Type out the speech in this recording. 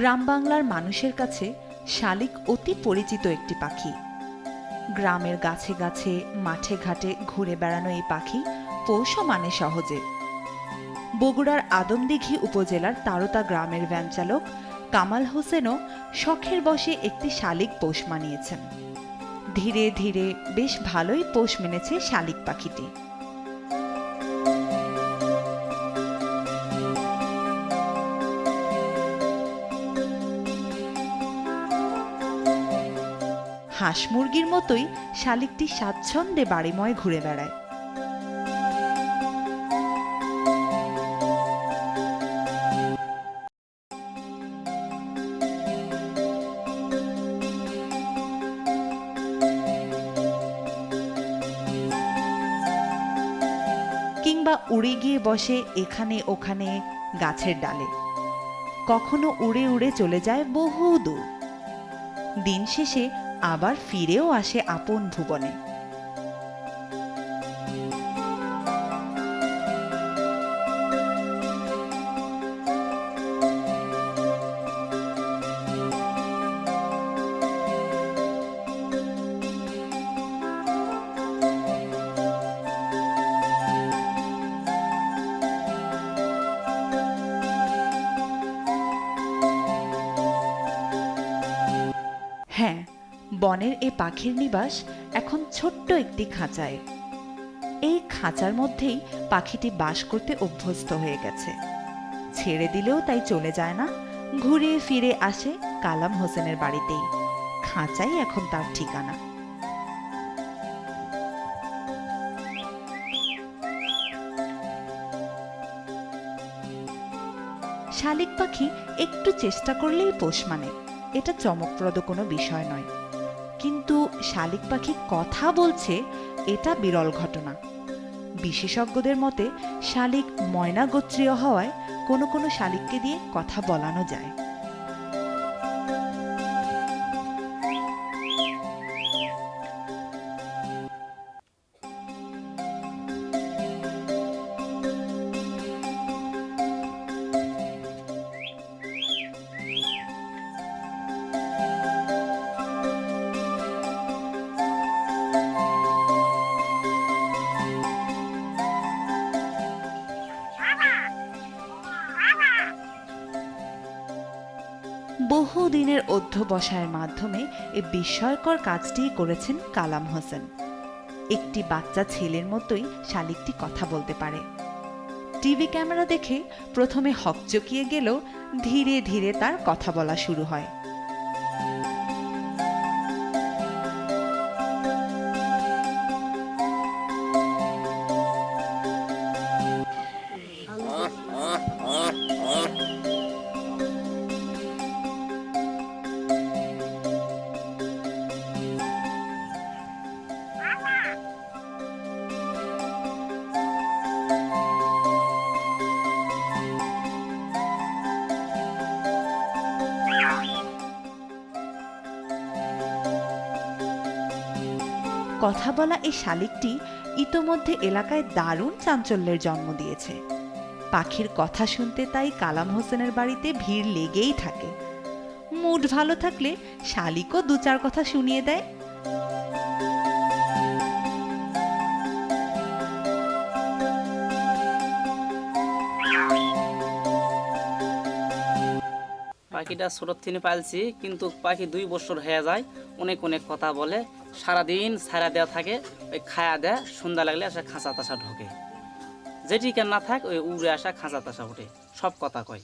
গ্রাম বাংলার মানুষের কাছে শালিক অতি পরিচিত একটি পাখি। গ্রামের গাছে গাছে, মাঠে ঘাটে ঘুরে বেড়ানো এই পাখি পৌষ মানে সহজে। বগুড়ার আদমদিঘি উপজেলার তারতা গ্রামের ভ্যান চালক কামাল হোসেনও শখের বসে একটি শালিক পোষ মানিয়েছেন। ধীরে ধীরে বেশ ভালোই পোষ মেনেছে শালিক পাখিটি। হাঁস মুরগির মতোই শালিকটি স্বাচ্ছন্দ্যে বাড়িময় ঘুরে বেড়ায়। কিংবা উড়ে গিয়ে বসে এখানে ওখানে গাছের ডালে। কখনো উড়ে উড়ে চলে যায় বহু দূর। দিন শেষে আবার ফিরেও আসে আপন ভুবনে। হ্যাঁ বনের এ পাখির নিবাস এখন ছোট্ট একটি খাঁচায়। এই খাঁচার মধ্যেই পাখিটি বাস করতে অভ্যস্ত হয়ে গেছে। ছেড়ে দিলেও তাই চলে যায় না, ঘুরে ফিরে আসে কালাম হোসেনের বাড়িতেই। খাঁচাই এখন তার ঠিকানা। শালিক পাখি একটু চেষ্টা করলেই পোষ মানে। এটা চমকপ্রদ কোনো বিষয় নয়। কিন্তু শালিক পাখি কথা বলছে, এটা বিরল ঘটনা। বিশেষজ্ঞদের মতে, শালিক ময়না গোত্রীয় হওয়ায় কোনো কোনো শালিককে দিয়ে কথা বলানো যায়। বহু দিনের অধ্যবসায়ের মাধ্যমে এ বিস্ময়কর কাজটি করেছেন কালাম হোসেন। একটি বাচ্চা ছেলের মতোই শালিকটি কথা বলতে পারে। টিভি ক্যামেরা দেখে প্রথমে হকচকিয়ে গেলেও ধীরে ধীরে তার কথা বলা শুরু হয়। কথা বলা এই শালিকটি ইতোমধ্যে এলাকায় দারুণ চাঞ্চল্যের জন্ম দিয়েছে। পাখির কথা শুনতে তাই কালাম হোসেনের বাড়িতে ভিড় লেগেই থাকে। মুড ভালো থাকলে শালিকও দু চার কথা শুনিয়ে দেয়। পাখিটা ছোটোর থেকে পালছি, কিন্তু পাখি দুই বছর হয়ে যায়, অনেক অনেক কথা বলে। সারাদিন সারা দেওয়া থাকে, ওই খায়া দেয়, সন্ধ্যা লাগলে আসা খাঁচা তাসা ঢোকে। যেটি কেন না থাক, ওই উড়ে আসা খাঁচা তাসা উঠে সব কথা কয়।